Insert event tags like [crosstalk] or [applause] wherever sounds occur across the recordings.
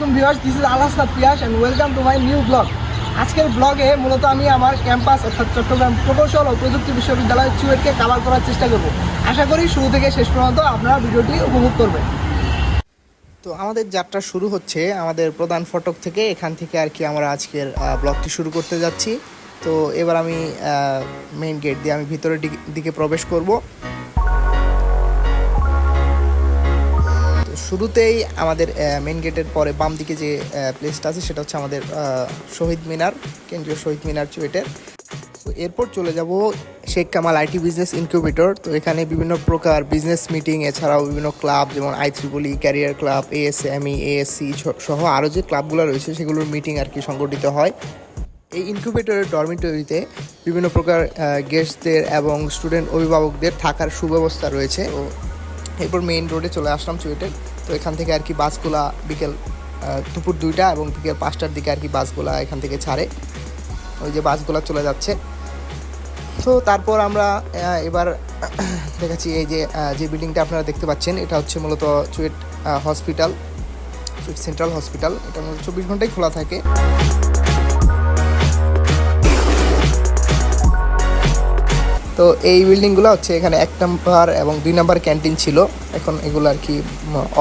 আলাইকুম viewers this is Alasna Pias and welcome to my new blog আজকের ব্লগে মূলত আমি আমার ক্যাম্পাস অর্থাৎ চট্টগ্রাম প্রকৌশল ও প্রযুক্তি বিশ্ববিদ্যালয় চুয়েটকে কাভার করার চেষ্টা করব। আশা করি শুরু থেকে শেষ পর্যন্ত আপনারা ভিডিওটি উপভোগ করবেন। তো আমাদের যাত্রা শুরু হচ্ছে, আমাদের প্রধান ফটক থেকে, এখান থেকে আর কি আমরা আজকের ব্লগটি শুরু করতে যাচ্ছি। তো এবার আমি মেইন গেট দিয়ে আমি ভিতরের দিকে প্রবেশ করব। শুরুতেই আমাদের মেন গেটের পরে বাম দিকে যে প্লেসটা আছে সেটা হচ্ছে আমাদের শহীদ মিনার, কেন্দ্রীয় শহীদ মিনার চুয়েটের। তো এরপর চলে যাব Sheikh Kamal IT business incubator তো এখানে বিভিন্ন প্রকার বিজনেস মিটিং এছাড়াও বিভিন্ন ক্লাব যেমন I triple career club ASME ASC সহ আরও যে ক্লাবগুলো রয়েছে, সেগুলোর মিটিং আর কি সংগঠিত হয়। এই ইনকিউবেটরের ডরমিটরিতে বিভিন্ন প্রকার গেস্টদের এবং স্টুডেন্ট অভিভাবকদের থাকার সুব্যবস্থা রয়েছে। ও এরপর মেইন রোডে চলে আসলাম চুয়েটের। তো এখান থেকে আর কি বাসগুলা বিকেল দুপুর দুইটা এবং বিকেল পাঁচটার দিকে আর কি বাসগুলা এখান থেকে ছাড়ে। ওই যে বাসগুলা চলে যাচ্ছে। তো তারপর আমরা এবার [clears throat] দেখাচ্ছি এই যে যে বিল্ডিংটা আপনারা দেখতে পাচ্ছেন, এটা হচ্ছে মূলত CUET hospital, CUET central hospital. এটা মূলত চব্বিশ ঘন্টাই খোলা থাকে। তো এই বিল্ডিংগুলো হচ্ছে এখানে এক নাম্বার এবং দুই নাম্বার ক্যান্টিন ছিল। এখন এগুলো আর কি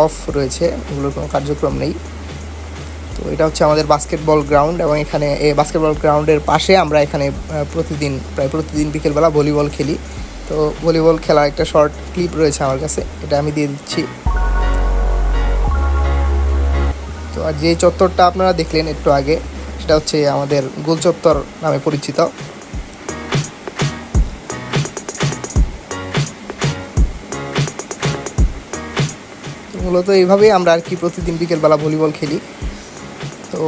অফ রয়েছে, এগুলোর কোনো কার্যক্রম নেই। তো এটা হচ্ছে আমাদের বাস্কেটবল গ্রাউন্ড এবং এখানে এই বাস্কেটবল গ্রাউন্ডের পাশে আমরা এখানে প্রতিদিন, প্রায় প্রতিদিন বিকেলবেলা ভলিবল খেলি। তো ভলিবল খেলার একটা শর্ট ক্লিপ রয়েছে আমার কাছে, এটা আমি দিয়ে দিচ্ছি। তো আর যে চত্বরটা আপনারা দেখলেন একটু আগে, সেটা হচ্ছে আমাদের গোল চত্বর নামে পরিচিত। মূলত এইভাবেই আমরা আর কি প্রতিদিন বিকেলবেলা ভলিবল খেলি। তো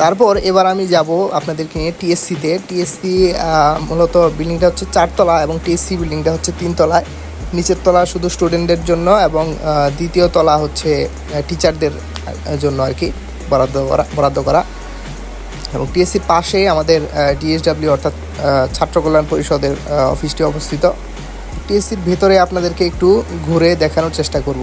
তারপর এবার আমি যাব আপনাদেরকে নিয়ে টিএসসিতে। টিএসসি মূলত বিল্ডিংটা হচ্ছে চারতলা এবং টিএসসি বিল্ডিংটা হচ্ছে তিনতলায়। নিচের তলা শুধু স্টুডেন্টদের জন্য এবং দ্বিতীয় তলা হচ্ছে টিচারদের জন্য আর কি বরাদ্দ করা বরাদ্দ করা। এবং টিএসসির পাশে আমাদের ডিএসডাব্লিউ অর্থাৎ ছাত্র কল্যাণ পরিষদের অফিসটি অবস্থিত। টিএসসির ভেতরে আপনাদেরকে একটু ঘুরে দেখানোর চেষ্টা করব।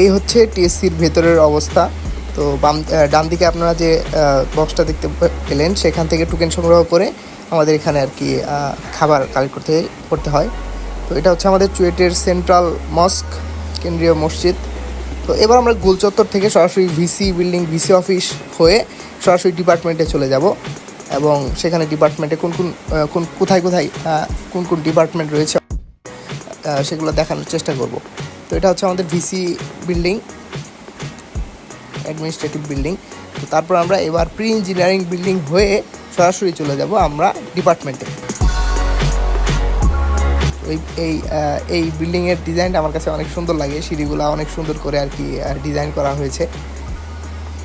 এই হচ্ছে টিএসসির ভেতরের অবস্থা। তো বাম ডান দিকে আপনারা যে বক্সটা দেখতে পেলেন, সেখান থেকে টোকেন সংগ্রহ করে আমাদের এখানে আর কি খাবার কালেক্ট করতে করতে হয়। তো এটা হচ্ছে আমাদের চুয়েটের সেন্ট্রাল মস্ক কেন্দ্রীয় মসজিদ। তো এবার আমরা গোলচত্বর থেকে সরাসরি ভিসি বিল্ডিং ভিসি অফিস হয়ে সরাসরি ডিপার্টমেন্টে চলে যাব এবং সেখানে ডিপার্টমেন্টে কোন কোন কোন, কোথায় কোথায় কোন কোন ডিপার্টমেন্ট রয়েছে সেগুলো দেখানোর চেষ্টা করব। তো এটা হচ্ছে আমাদের ভিসি বিল্ডিং অ্যাডমিনিস্ট্রেটিভ বিল্ডিং। তো তারপর আমরা এবার প্রি ইঞ্জিনিয়ারিং বিল্ডিং হয়ে সরাসরি চলে যাব আমরা ডিপার্টমেন্টে এই এই এই বিল্ডিংয়ের ডিজাইনটা আমার কাছে অনেক সুন্দর লাগে, সিঁড়িগুলো অনেক সুন্দর করে আর কি ডিজাইন করা হয়েছে।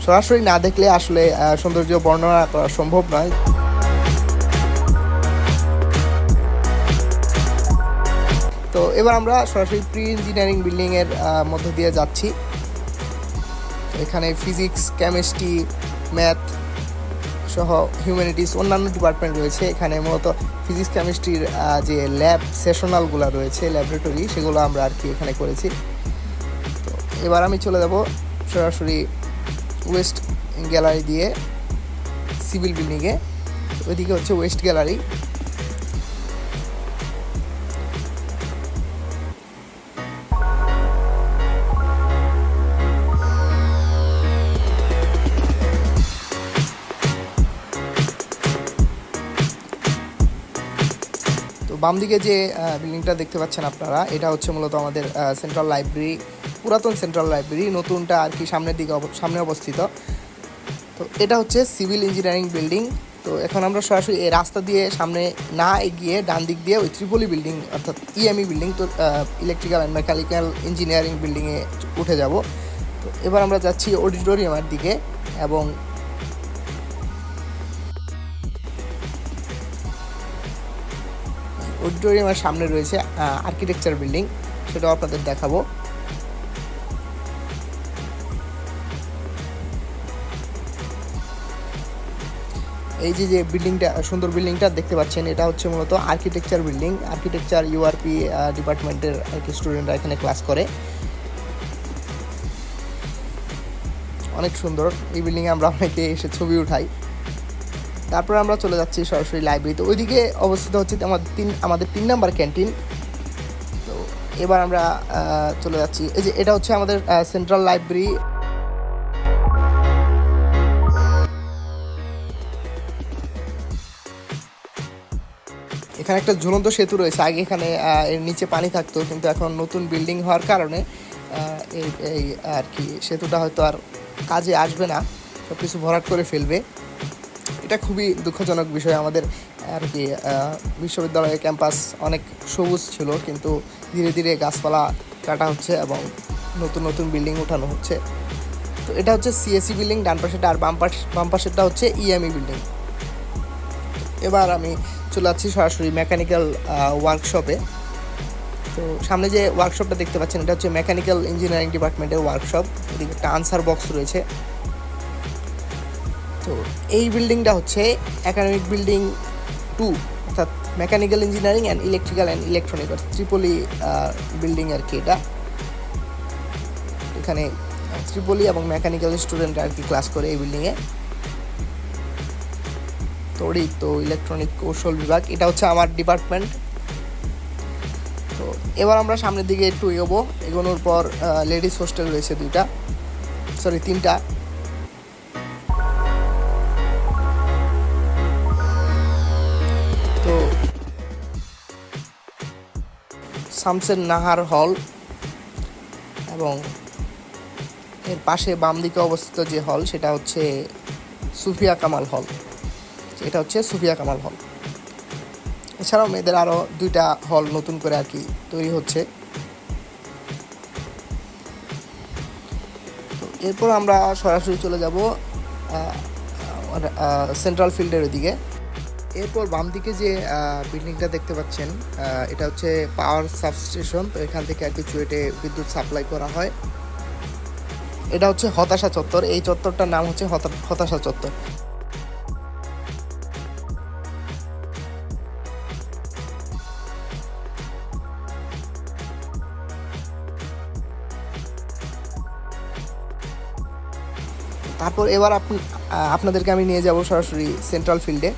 সরাসরি না দেখলে আসলে সৌন্দর্য বর্ণনা করা সম্ভব নয়। তো এবার আমরা সরাসরি প্রি ইঞ্জিনিয়ারিং বিল্ডিংয়ের মধ্য দিয়ে যাচ্ছি। এখানে ফিজিক্স কেমিস্ট্রি ম্যাথ সহ হিউম্যানিটিস অন্যান্য ডিপার্টমেন্ট রয়েছে। এখানে মূলত ফিজিক্স কেমিস্ট্রির যে ল্যাব সেশনালগুলো রয়েছে ল্যাবরেটরি সেগুলো আমরা আর কি এখানে করেছি। তো এবার আমি চলে যাব সরাসরি ওয়েস্ট গ্যালারি দিয়ে সিভিল বিল্ডিংয়ে ওইদিকে হচ্ছে ওয়েস্ট গ্যালারি বাম দিকে যে বিল্ডিংটা দেখতে পাচ্ছেন আপনারা, এটা হচ্ছে মূলত আমাদের সেন্ট্রাল লাইব্রেরি পুরাতন সেন্ট্রাল লাইব্রেরি নতুনটা আর কি সামনের দিকে সামনে অবস্থিত। তো এটা হচ্ছে সিভিল ইঞ্জিনিয়ারিং বিল্ডিং তো এখন আমরা সরাসরি এই রাস্তা দিয়ে সামনে না এগিয়ে ডান দিক দিয়ে ওই ত্রিপলি বিল্ডিং অর্থাৎ ইএমই বিল্ডিং তো ইলেকট্রিক্যাল অ্যান্ড মেকানিক্যাল ইঞ্জিনিয়ারিং বিল্ডিংয়ে উঠে যাব। তো এবার আমরা যাচ্ছি অডিটোরিয়ামের দিকে এবং অডিটোরিয়ামের সামনে রয়েছে আর্কিটেকচার বিল্ডিং সেটাও আপনাদের দেখাবো। এই যে যে বিল্ডিংটা সুন্দর বিল্ডিংটা দেখতে পাচ্ছেন, এটা হচ্ছে মূলত আর্কিটেকচার বিল্ডিং আর্কিটেকচার ইউআরপি ডিপার্টমেন্টের আর কি স্টুডেন্টরা এখানে ক্লাস করে। অনেক সুন্দর, এই বিল্ডিংয়ে আমরা অনেকে এসে ছবি উঠাই। তারপর আমরা চলে যাচ্ছি সরাসরি লাইব্রেরিতে ওইদিকে অবস্থিত হচ্ছে আমাদের তিন আমাদের তিন নাম্বার ক্যান্টিন তো এবার আমরা চলে যাচ্ছি। এই যে এটা হচ্ছে আমাদের সেন্ট্রাল লাইব্রেরি এখানে একটা ঝুলন্ত সেতু রয়েছে। আগে এখানে এর নিচে পানি থাকতো, কিন্তু এখন নতুন বিল্ডিং হওয়ার কারণে এই আর কি, সেতুটা হয়তো আর কাজে আসবে না। সব কিছু ভরাট করে ফেলবে। এটা খুবই দুঃখজনক বিষয় আমাদের, আর কি বিশ্ববিদ্যালয়ের ক্যাম্পাস অনেক সবুজ ছিল, কিন্তু ধীরে ধীরে গাছপালা কাটা হচ্ছে এবং নতুন নতুন বিল্ডিং উঠানো হচ্ছে। তো এটা হচ্ছে সিএসসি বিল্ডিং, ডান পাশেটা আর বাম পাশ, বাম পাশেরটা হচ্ছে ইএমই বিল্ডিং। এবার আমি চলে যাচ্ছি সরাসরি মেকানিক্যাল ওয়ার্কশপে তো সামনে যে ওয়ার্কশপটা দেখতে পাচ্ছেন, এটা হচ্ছে মেকানিক্যাল ইঞ্জিনিয়ারিং ডিপার্টমেন্টের ওয়ার্কশপ এদিকে একটা আনসার বক্স রয়েছে। তো এই বিল্ডিংটা হচ্ছে একাডেমিক বিল্ডিং টু অর্থাৎ mechanical engineering and electrical and electronic অর্থাৎ ত্রিপলি বিল্ডিং আর কি এটা। এখানে ত্রিপলি এবং মেকানিক্যাল স্টুডেন্ট আর কি ক্লাস করে এই বিল্ডিংয়ে তড়িৎ তো ইলেকট্রনিক কৌশল বিভাগ, এটা হচ্ছে আমার ডিপার্টমেন্ট তো এবার আমরা সামনের দিকে একটু এগোবো। এগোনোর পর লেডিস হোস্টেল রয়েছে দুইটা। সরি তিনটা। শামসের নাহার হল এবং এর পাশে বাম দিকে অবস্থিত যে হল, সেটা হচ্ছে সুফিয়া কামাল হল। এটা হচ্ছে সুফিয়া কামাল হল। এছাড়াও মেয়েদের আরও দুইটা হল নতুন করে আর কি তৈরি হচ্ছে। এরপর আমরা সরাসরি চলে যাব সেন্ট্রাল ফিল্ডের ওদিকে। এরপর বাম দিকে যে বিল্ডিংটা দেখতে পাচ্ছেন এটা হচ্ছে পাওয়ার সাবস্টেশন তো এখান থেকে আর কি চুয়েটে বিদ্যুৎ সাপ্লাই করা হয়। এটা হচ্ছে হতাশা চত্বর, এই চত্বরটার নাম হচ্ছে হতা- হতাশা চত্বর। তারপর এবার আপনাদেরকে আমি নিয়ে যাব সরাসরি সেন্ট্রাল ফিল্ডে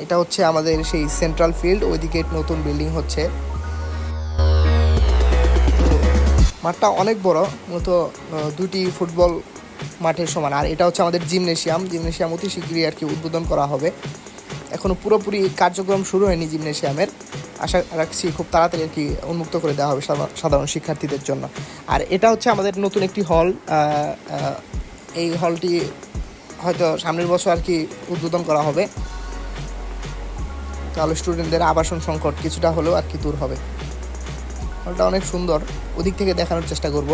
এটা হচ্ছে আমাদের সেই সেন্ট্রাল ফিল্ড ওইদিকে নতুন বিল্ডিং হচ্ছে। মাঠটা অনেক বড়, মূলত দুটি ফুটবল মাঠের সমান। আর এটা হচ্ছে আমাদের জিমনেশিয়াম জিমনেশিয়াম অতি শীঘ্রই আর কি উদ্বোধন করা হবে। এখনও পুরোপুরি কার্যক্রম শুরু হয়নি জিমনেশিয়ামের আশা রাখছি খুব তাড়াতাড়ি আর কি উন্মুক্ত করে দেওয়া হবে সাধা- সাধারণ শিক্ষার্থীদের জন্য। আর এটা হচ্ছে আমাদের নতুন একটি হল এই হলটি হয়তো সামনের বছর আর কি উদ্বোধন করা হবে। তাহলে স্টুডেন্টদের আবাসন সংকট কিছুটা হলেও আর কি দূর হবে। হলটা অনেক সুন্দর, ওদিক থেকে দেখানোর চেষ্টা করব।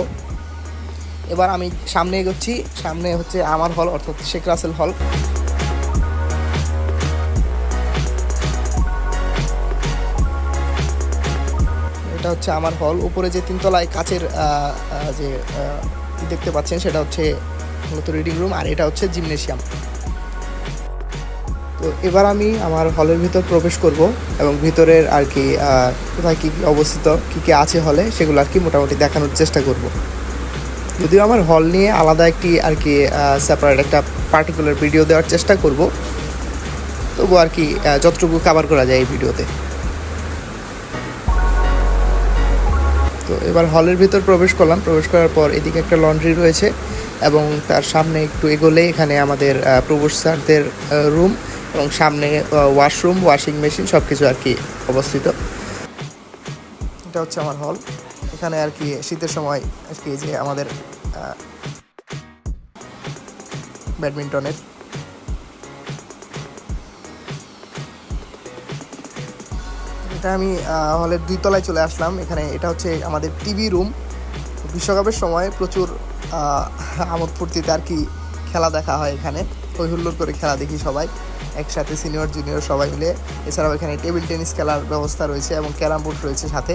এবার আমি সামনে এগোচ্ছি, সামনে হচ্ছে আমার হল অর্থাৎ শেখ রাসেল হল এটা হচ্ছে আমার হল উপরে যে তিনতলায় কাচের যে দেখতে পাচ্ছেন, সেটা হচ্ছে মূলত রিডিং রুম আর এটা হচ্ছে জিমনেশিয়াম তো এবার আমি আমার হলের ভিতর প্রবেশ করব এবং ভিতরের আর কি কোথায় কী অবস্থিত, কী কী আছে হলে সেগুলো আর কি মোটামুটি দেখানোর চেষ্টা করব। যদিও আমার হল নিয়ে আলাদা একটি আর কি সেপারেট একটা পার্টিকুলার ভিডিও দেওয়ার চেষ্টা করব। তবু আর কি যতটুকু কাভার করা যায় এই ভিডিওতে তো এবার হলের ভিতর প্রবেশ করলাম। প্রবেশ করার পর এদিকে একটা লন্ড্রি রয়েছে এবং তার সামনে একটু এগোলে এখানে আমাদের প্রভোস্ট স্যারদের রুম এবং সামনে ওয়াশরুম ওয়াশিং মেশিন সব কিছু আর কি অবস্থিত। এটা হচ্ছে আমার হল এখানে আর কি শীতের সময় আর কি যে আমাদের ব্যাডমিন্টনের। এটা আমি হলের দুই তলায় চলে আসলাম। এখানে এটা হচ্ছে আমাদের টিভি রুম বিশ্বকাপের সময় প্রচুর আমোদ ফুর্তিতে আর কি খেলা দেখা হয় এখানে। হই হুল্লোড় করে খেলা দেখি সবাই, একসাথে সিনিয়র, জুনিয়র সবাই মিলে। এছাড়াও এখানে টেবিল টেনিস খেলার ব্যবস্থা রয়েছে এবং ক্যারাম বোর্ড রয়েছে সাথে।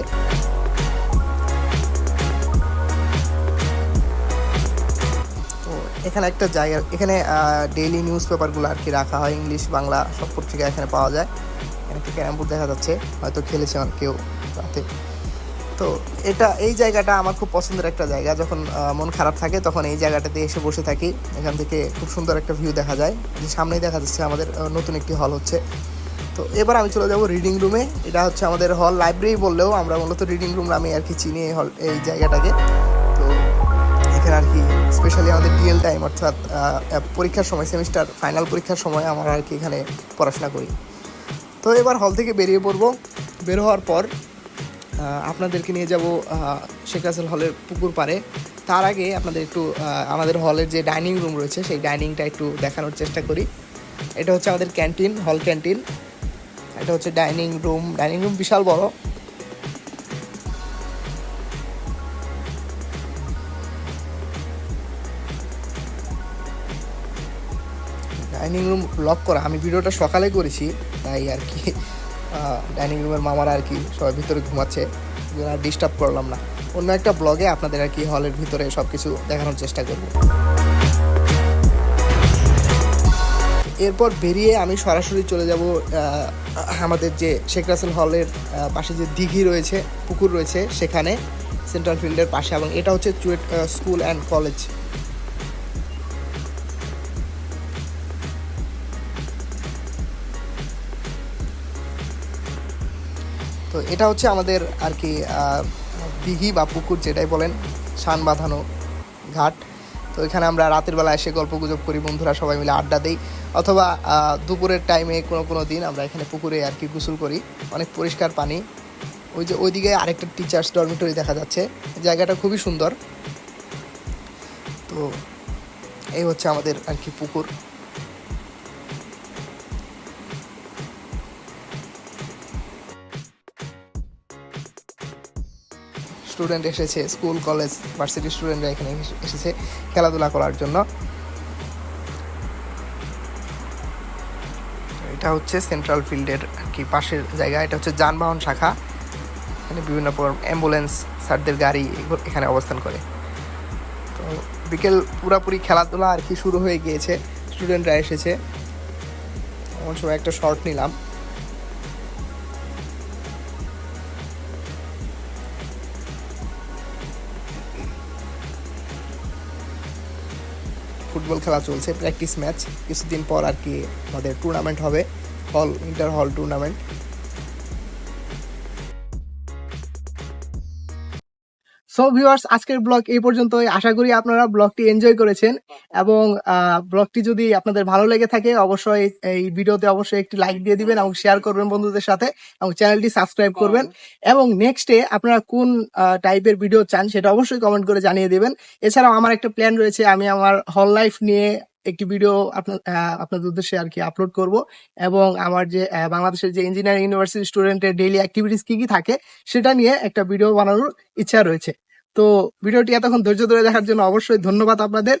এখানে একটা জায়গা, এখানে ডেইলি নিউজ পেপারগুলো আর কি রাখা হয় ইংলিশ বাংলা সব পত্রিকা এখানে পাওয়া যায়। এখানে একটা ক্যারাম বোর্ড দেখা যাচ্ছে, হয়তো খেলেছে অনেক কেউ রাতে। তো এটা, এই জায়গাটা আমার খুব পছন্দের একটা জায়গা। যখন মন খারাপ থাকে, তখন এই জায়গাটাতে এসে বসে থাকি। এখান থেকে খুব সুন্দর একটা ভিউ দেখা যায়। যে সামনেই দেখা যাচ্ছে আমাদের নতুন একটি হল হচ্ছে। তো এবার আমি চলে যাব রিডিং রুমে এটা হচ্ছে আমাদের হল লাইব্রেরি বললেও আমরা মূলত রিডিং রুম নামে আর কি চিনি এই হল এই জায়গাটাকে। তো এখানে আর কি স্পেশালি আমাদের ডিএল টাইম অর্থাৎ পরীক্ষার সময় সেমিস্টার ফাইনাল পরীক্ষার সময় আমরা আর কি এখানে পড়াশোনা করি। তো এবার হল থেকে বেরিয়ে পড়ব। বের হওয়ার পর আপনাদেরকে নিয়ে যাব শেখ রাসেল হলের পুকুর পাড়ে। তার আগে আপনাদের একটু আমাদের হলের যে ডাইনিং রুম রয়েছে, সেই ডাইনিংটা একটু দেখানোর চেষ্টা করি। এটা হচ্ছে আমাদের ক্যান্টিন, হল ক্যান্টিন। এটা হচ্ছে ডাইনিং রুম ডাইনিং রুম বিশাল বড়। ডাইনিং রুম লক করা, আমি ভিডিওটা সকালে করেছি, তাই আর কি। ডাইনিং রুমের মামারা আর কি সবাই ভিতরে ঘুমাচ্ছে আর ডিস্টার্ব করলাম না। অন্য একটা ব্লগে আপনাদের আর কি হলের ভিতরে সব কিছু দেখানোর চেষ্টা করব। এরপর বেরিয়ে আমি সরাসরি চলে যাব আমাদের যে শেখ রাসেল হলের পাশে যে দিঘি রয়েছে, পুকুর রয়েছে, সেখানে সেন্ট্রাল ফিল্ডের পাশে এবং এটা হচ্ছে চুয়েট স্কুল অ্যান্ড কলেজ তো এটা হচ্ছে আমাদের আর কি দিঘি বা পুকুর যেটাই বলেন সান বাঁধানো ঘাট। তো এখানে আমরা রাতের বেলা এসে গল্প গুজব করি, বন্ধুরা সবাই মিলে আড্ডা দিই। অথবা দুপুরের টাইমে কোনো কোনো দিন আমরা এখানে পুকুরে আর কি গোসল করি, অনেক পরিষ্কার পানি। ওই যে ওইদিকে আরেকটা টিচার্স ডরমিটরি দেখা যাচ্ছে, জায়গাটা খুবই সুন্দর। তো এই হচ্ছে আমাদের আর কি পুকুর। স্টুডেন্ট এসেছে, স্কুল, কলেজ ভার্সিটি স্টুডেন্টরা এখানে এসেছে খেলাধুলা করার জন্য। এটা হচ্ছে সেন্ট্রাল ফিল্ডের আর কি পাশের জায়গা। এটা হচ্ছে যানবাহন শাখা। এখানে বিভিন্ন অ্যাম্বুলেন্স স্যারদের গাড়ি এখানে অবস্থান করে। তো বিকেল পুরাপুরি খেলাধুলা আর কি শুরু হয়ে গিয়েছে। স্টুডেন্টরা এসেছে। এমন সময় একটা শর্ট নিলাম। ফুটবল খেলা চলছে প্র্যাকটিস ম্যাচ কিছুদিন পর আর কি আমাদের টুর্নামেন্ট হবে হল inter hall tournament so viewers আজকের ব্লগ এই পর্যন্তই। আশা করি আপনারা ব্লগটি এনজয় করেছেন এবং ব্লগটি যদি আপনাদের ভালো লেগে থাকে, অবশ্যই এই ভিডিওতে অবশ্যই একটি লাইক দিয়ে দিবেন এবং শেয়ার করবেন বন্ধুদের সাথে এবং চ্যানেলটি সাবস্ক্রাইব করবেন। এবং নেক্সটে আপনারা কোন টাইপের ভিডিও চান, সেটা অবশ্যই কমেন্ট করে জানিয়ে দিবেন। এছাড়াও আমার একটা প্ল্যান রয়েছে, আমি আমার হল লাইফ নিয়ে একটি ভিডিও আপনার আপনাদের উদ্দেশ্যে আর কি আপলোড করব এবং আমার যে বাংলাদেশের যে ইঞ্জিনিয়ারিং ইউনিভার্সিটি স্টুডেন্টের ডেইলি অ্যাক্টিভিটিস কি কি থাকে সেটা নিয়ে একটা ভিডিও বানানোর ইচ্ছা রয়েছে। তো ভিডিওটি এতক্ষণ ধৈর্য ধরে দেখার জন্য অবশ্যই ধন্যবাদ আপনাদের।